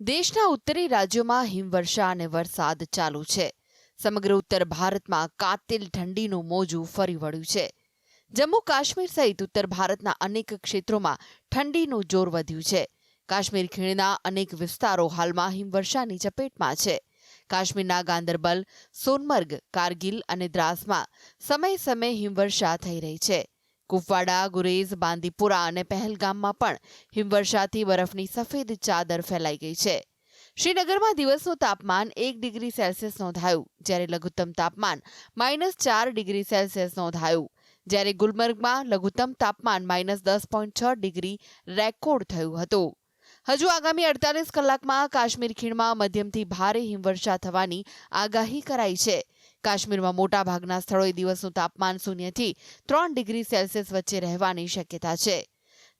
દેશના ઉત્તરી રાજ્યોમાં હિમવર્ષા અને વરસાદ ચાલુ છે. સમગ્ર ઉત્તર ભારતમાં કાતિલ ઠંડીનું મોજું ફરી વળ્યું છે. જમ્મુ કાશ્મીર સહિત ઉત્તર ભારતના અનેક ક્ષેત્રોમાં ઠંડીનું જોર વધ્યું છે. કાશ્મીર ખીણના અનેક વિસ્તારો હાલમાં હિમવર્ષાની ચપેટમાં છે. કાશ્મીરના ગાંદરબલ, સોનમર્ગ, કારગિલ અને દ્રાસમાં સમય સમયે હિમવર્ષા થઈ રહી છે. કુપવાડા, ગુરેઝ, બાંદીપુરા અને પહેલગામમાં પણ હિમવર્ષાથી બરફની સફેદ ચાદર ફેલાઈ ગઈ છે. શ્રીનગરમાં દિવસનું તાપમાન એક ડિગ્રી સેલ્સિયસ નોંધાયું, જ્યારે લઘુત્તમ તાપમાન માઇનસ ચાર ડિગ્રી સેલ્સિયસ નોંધાયું. જ્યારે ગુલમર્ગમાં લઘુત્તમ તાપમાન માઇનસ દસ પોઈન્ટ છ ડિગ્રી રેકોર્ડ થયું હતું. હજુ આગામી અડતાલીસ કલાકમાં કાશ્મીર ખીણમાં મધ્યમથી ભારે હિમવર્ષા થવાની આગાહી કરાઈ છે. કાશ્મીરમાં મોટાભાગના સ્થળોએ દિવસનું તાપમાન શૂન્યથી ત્રણ ડિગ્રી સેલ્સિયસ વચ્ચે રહેવાની શક્યતા છે.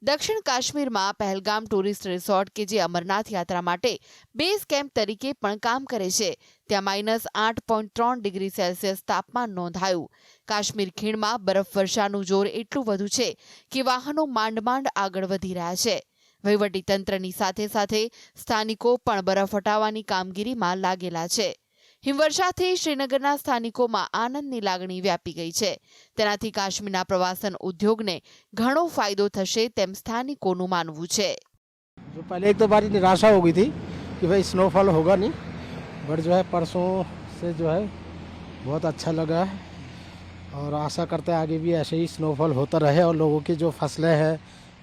દક્ષિણ કાશ્મીરમાં પહેલગામ ટુરિસ્ટ રિસોર્ટ કે જે અમરનાથ યાત્રા માટે બેઝ કેમ્પ તરીકે પણ કામ કરે છે. ત્યાં માઇનસ આઠ પોઈન્ટ ત્રણ ડિગ્રી સેલ્સિયસ તાપમાન નોંધાયું. કાશ્મીર ખીણમાં બરફવર્ષાનું જોર એટલું વધુ છે કે વાહનો માંડ માંડ આગળ વધી રહ્યા છે. વહીવટીતંત્રની સાથે સાથે સ્થાનિકો પણ બરફ હટાવવાની કામગીરીમાં લાગેલા છે હિમવર્ષાથી શ્રીનગરના સ્થાનિકોમાં આનંદની લાગણી વ્યાપી ગઈ છે તેનાથી કાશ્મીરના પ્રવાસન ઉદ્યોગને ઘણો ફાયદો થશે તેમ સ્થાનિકોનું માનવું છે जो पहले एक दो बार निराशा हो गई थी कि भाई स्नोफॉल होगा नहीं बट जो है परसों से जो है बहुत अच्छा लगा है और आशा करते हैं आगे भी ऐसे ही स्नोफॉल होता रहे और लोगों की जो फसलें हैं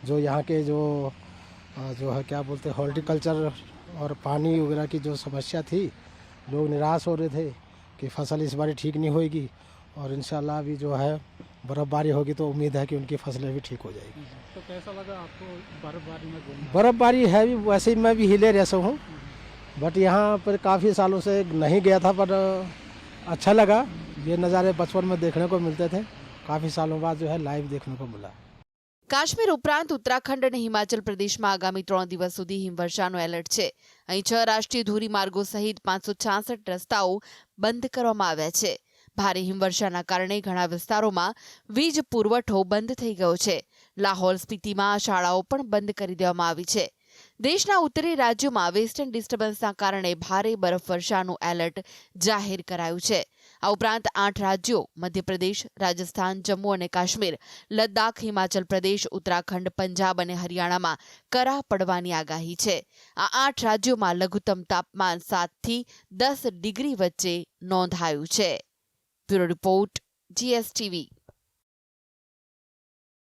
जो यहाँ के जो अ, जो है क्या बोलते हैं हॉर्टिकल्चर और पानी वगैरह की जो समस्या थी लोग निराश हो रहे थे कि फ़सल इस बार ठीक नहीं होएगी और इंशाल्लाह अभी जो है बर्फ़बारी होगी तो उम्मीद है कि उनकी फ़सलें भी ठीक हो जाएगी। तो कैसा लगा आपको बर्फबारी में घूमना? बर्फ़बारी है भी वैसे ही मैं भी हिले रह हूँ बट यहाँ पर काफ़ी सालों से नहीं गया था पर अच्छा लगा। ये नज़ारे बचपन में देखने को मिलते थे काफ़ी सालों बाद जो है लाइव देखने को मिला। કાશ્મીર ઉપરાંત ઉત્તરાખંડ અને હિમાચલ પ્રદેશમાં આગામી ત્રણ દિવસ સુધી હિમવર્ષાનો એલર્ટ છે. અહીં છ રાષ્ટ્રીય ધોરીમાર્ગો સહિત પાંચસો છાસઠ રસ્તાઓ બંધ કરવામાં આવ્યા છે. ભારે હિમવર્ષાના કારણે ઘણા વિસ્તારોમાં વીજ પુરવઠો બંધ થઈ ગયો છે. લાહોલ સ્પીતિમાં શાળાઓ પણ બંધ કરી દેવામાં આવી છે. દેશના ઉત્તરી રાજ્યોમાં વેસ્ટર્ન ડિસ્ટર્બન્સના કારણે ભારે બરફવર્ષાનું એલર્ટ જાહેર કરાયું છે. આ ઉપરાંત આઠ રાજ્યો, મધ્યપ્રદેશ, રાજસ્થાન, જમ્મુ અને કાશ્મીર, લદ્દાખ, હિમાચલ પ્રદેશ, ઉત્તરાખંડ, પંજાબ અને હરિયાણામાં કરા પડવાની આગાહી છે. આ આઠ રાજ્યોમાં લઘુત્તમ તાપમાન સાતથી દસ ડિગ્રી વચ્ચે નોંધાયું છે. Bureau report GSTV